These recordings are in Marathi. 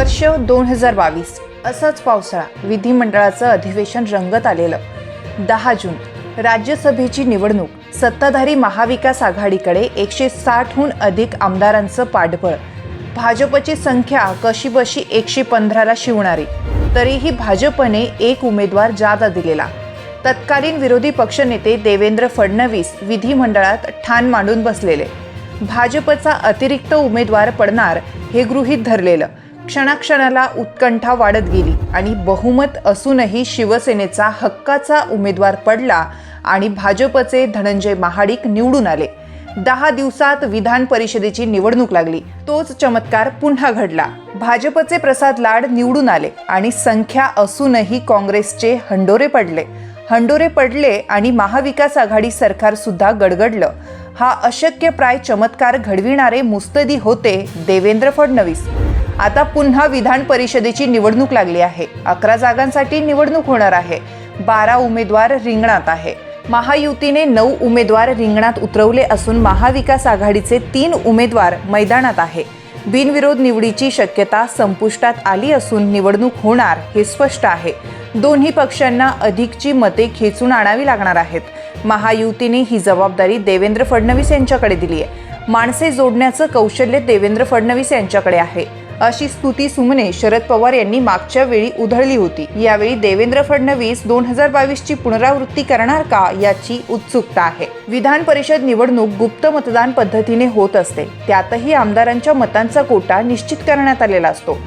वर्ष दोन हजार बावीस असंच पावसाळा विधिमंडळाचं अधिवेशन रंगत आलेलं. दहा जून राज्यसभेची निवडणूक सत्ताधारी महाविकास आघाडीकडे एकशे साठहून अधिक आमदारांचं पाठबळ. भाजपची संख्या कशीबशी एकशे पंधराला शिवणारी तरीही भाजपने एक उमेदवार जादा दिलेला. तत्कालीन विरोधी पक्षनेते देवेंद्र फडणवीस विधिमंडळात ठाण मांडून बसलेले. भाजपचा अतिरिक्त उमेदवार पडणार हे गृहीत धरलेलं. क्षणाक्षणाला उत्कंठा वाढत गेली आणि बहुमत असूनही शिवसेनेचा हक्काचा उमेदवार पडला आणि भाजपचे धनंजय महाडिक निवडून आले. दहा दिवसात विधान परिषदेची निवडणूक लागली. तोच चमत्कार पुन्हा घडला. भाजपचे प्रसाद लाड निवडून आले आणि संख्या असूनही काँग्रेसचे हंडोरे पडले. हंडोरे पडले आणि महाविकास आघाडी सरकार सुद्धा गडगडलं. हा अशक्यप्राय चमत्कार घडविणारे मुस्तदी होते देवेंद्र फडणवीस. आता पुन्हा विधान परिषदेची निवडणूक लागली आहे. अकरा जागांसाठी निवडणूक होणार आहे. बारा उमेदवार रिंगणात आहे. महायुतीने नऊ उमेदवार रिंगणात उतरवले असून महाविकास आघाडीचे तीन उमेदवार मैदानात आहे. बिनविरोध निवडीची शक्यता संपुष्टात आली असून निवडणूक होणार हे स्पष्ट आहे. दोन्ही पक्षांना अधिकची मते खेचून आणावी लागणार आहेत. महायुतीने ही जबाबदारी देवेंद्र फडणवीस यांच्याकडे दिली आहे. माणसे जोडण्याचं कौशल्य देवेंद्र फडणवीस यांच्याकडे आहे. अशी स्तुती सुमने शरद पवार यांनी मागच्या वेळी उधळली होती. यावेळी देवेंद्र फडणवीस दोन हजार बावीस ची पुनरावृत्ती करणार का याची उत्सुकता आहे. विधान परिषद निवडणूक गुप्त मतदान पद्धतीने होत असते. त्यातही आमदारांच्या मतांचा कोटा निश्चित करण्यात आलेला असतो.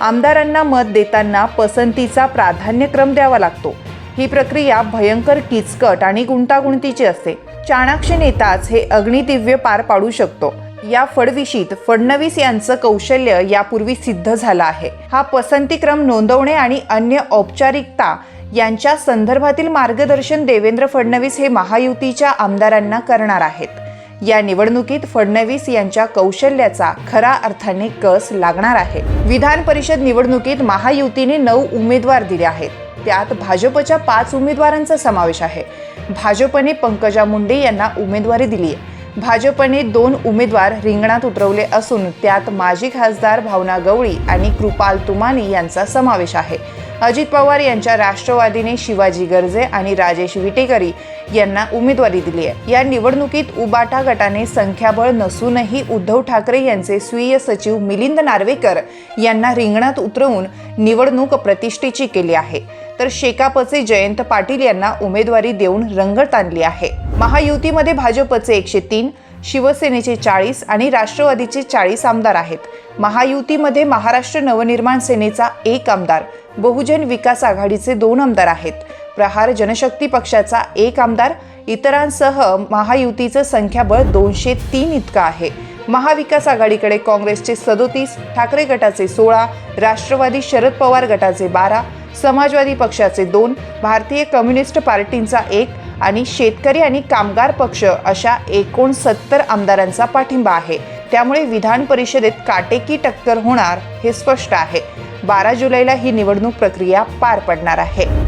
आमदारांना मत देताना पसंतीचा प्राधान्यक्रम द्यावा लागतो. ही प्रक्रिया भयंकर किचकट आणि गुंतागुंतीची असते. चाणाक्ष नेताच हे अग्निदिव्य पार पाडू शकतो. या फडविशीत फडणवीस यांचं कौशल्य यापूर्वी सिद्ध झालं आहे. हा पसंतीक्रम नोंदवणे आणि अन्य औपचारिकता यांच्या संदर्भातील मार्गदर्शन देवेंद्र फडणवीस हे महायुतीच्या आमदारांना करणार आहेत. या निवडणुकीत फडणवीस यांच्या कौशल्याचा खरा अर्थाने कस लागणार आहे. विधान परिषद निवडणुकीत महायुतीने नऊ उमेदवार दिले आहेत. त्यात भाजपच्या पाच उमेदवारांचा समावेश आहे. भाजपने पंकजा मुंडे यांना उमेदवारी दिली आहे भाजपने दोन उमेदवार रिंगणात उतरवले असून त्यात माजी खासदार भावना गवळी आणि कृपाल तुमानी यांचा समावेश आहे. अजित पवार यांच्या राष्ट्रवादीने शिवाजी गर्जे आणि राजेश विटेकरी यांना उमेदवारी दिली आहे. या निवडणुकीत उबाटा गटाने संख्याबळ नसूनही उद्धव ठाकरे यांचे स्वीय सचिव मिलिंद नार्वेकर यांना रिंगणात उतरवून निवडणूक प्रतिष्ठेची केली आहे. तर शेकापचे जयंत पाटील यांना उमेदवारी देऊन रंगत आणली आहे. महायुतीमध्ये भाजपचे एकशे तीन शिवसेनेचे चाळीस आणि राष्ट्रवादीचे चाळीस आमदार आहेत. महायुतीमध्ये महाराष्ट्र नवनिर्माण सेनेचा एक आमदार बहुजन विकास आघाडीचे दोन आमदार आहेत. प्रहार जनशक्ती पक्षाचा एक आमदार इतरांसह महायुतीचं संख्याबळ दोनशे तीन इतकं आहे. महाविकास आघाडीकडे काँग्रेसचे सदोतीस ठाकरे गटाचे सोळा राष्ट्रवादी शरद पवार गटाचे बारा समाजवादी पक्षाचे दोन भारतीय कम्युनिस्ट पार्टींचा एक आणि शेतकरी आणि कामगार पक्ष अशा एकोणसत्तर आमदारांचा पाठिंबा आहे. त्यामुळे विधान परिषदेत काटेकी टक्कर होणार हे स्पष्ट आहे. बारा जुलैला ही निवडणूक प्रक्रिया पार पडणार आहे.